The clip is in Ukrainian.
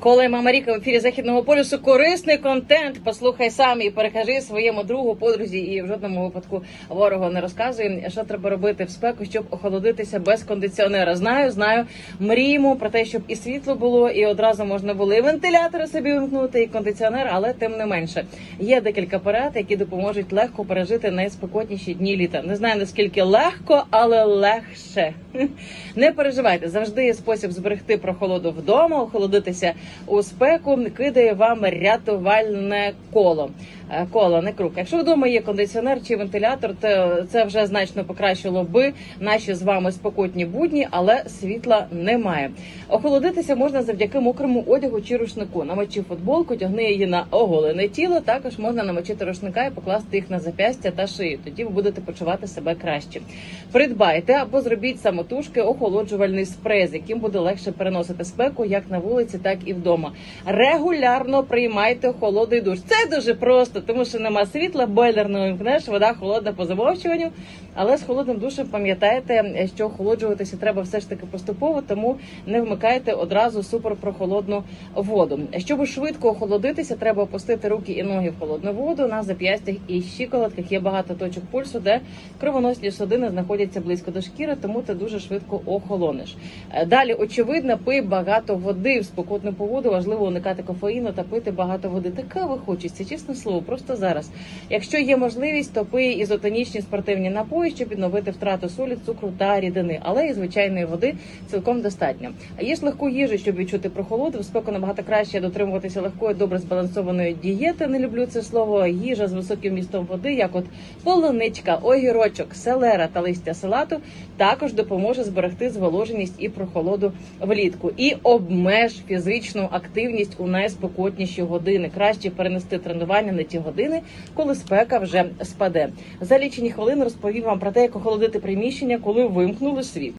Коли мама Ріка в ефірі західного полюсу корисний контент. Послухай сам і перекажи своєму другу, подрузі і в жодному випадку ворогу не розказує, що треба робити в спеку, щоб охолодитися без кондиціонера. Знаю, знаю. Мріємо про те, щоб і світло було, і одразу можна було і вентилятори собі вимкнути, і кондиціонер, але тим не менше є декілька порад, які допоможуть легко пережити найспекотніші дні літа. Не знаю наскільки легко, але легше. Не переживайте, завжди є спосіб зберегти прохолоду вдома, охолодитися у спеку. Кидає вам рятувальне коло. Е, Коло, не круг. Якщо вдома є кондиціонер чи вентилятор, то це вже значно покращило би наші з вами спекотні будні, але світла немає. Охолодитися можна завдяки мокрому одягу чи рушнику. Намочив футболку, тягни її на оголене тіло. Також можна намочити рушника і покласти їх на запястя та шию. Тоді ви будете почувати себе краще. Придбайте або зробіть самотужки охолоджувальний спрей, з яким буде легше переносити спеку як на вулиці, так і вдома. Регулярно приймайте холодний душ. Це дуже просто, тому що нема світла, бойлер не вимкнеш, вода холодна по замовчуванню. Але з холодним душем пам'ятайте, що охолоджуватися треба все ж таки поступово, тому не вмикайте одразу суперпрохолодну воду. Щоб швидко охолодитися, треба опустити руки і ноги в холодну воду. На зап'ястях і щиколотках є багато точок пульсу, де кровоносні судини знаходяться близько до шкіри, тому ти дуже швидко охолонеш. Е, Далі, очевидно, пий багато води в спекотну погоду. Важливо уникати кофеїну та пити багато води. Та кави хочеться, чесне слово, просто зараз. Якщо є можливість, то пий ізотонічні спортивні напої, щоб відновити втрату солі, цукру та рідини, але і звичайної води цілком достатньо. А їж легку їжу, щоб відчути прохолоду. В спеку набагато краще дотримуватися легкої, добре збалансованої дієти. Не люблю це слово. Їжа з високим містом води, як от полуничка, огірочок, селера та листя салату, також допоможе зберегти зволоженість і прохолоду влітку. І обмеж фізичну активність у найспекотніші години. Краще перенести тренування на ті години, коли спека вже спаде. За лічені хвилини розповім вам про те, як охолодити приміщення, коли вимкнули світ.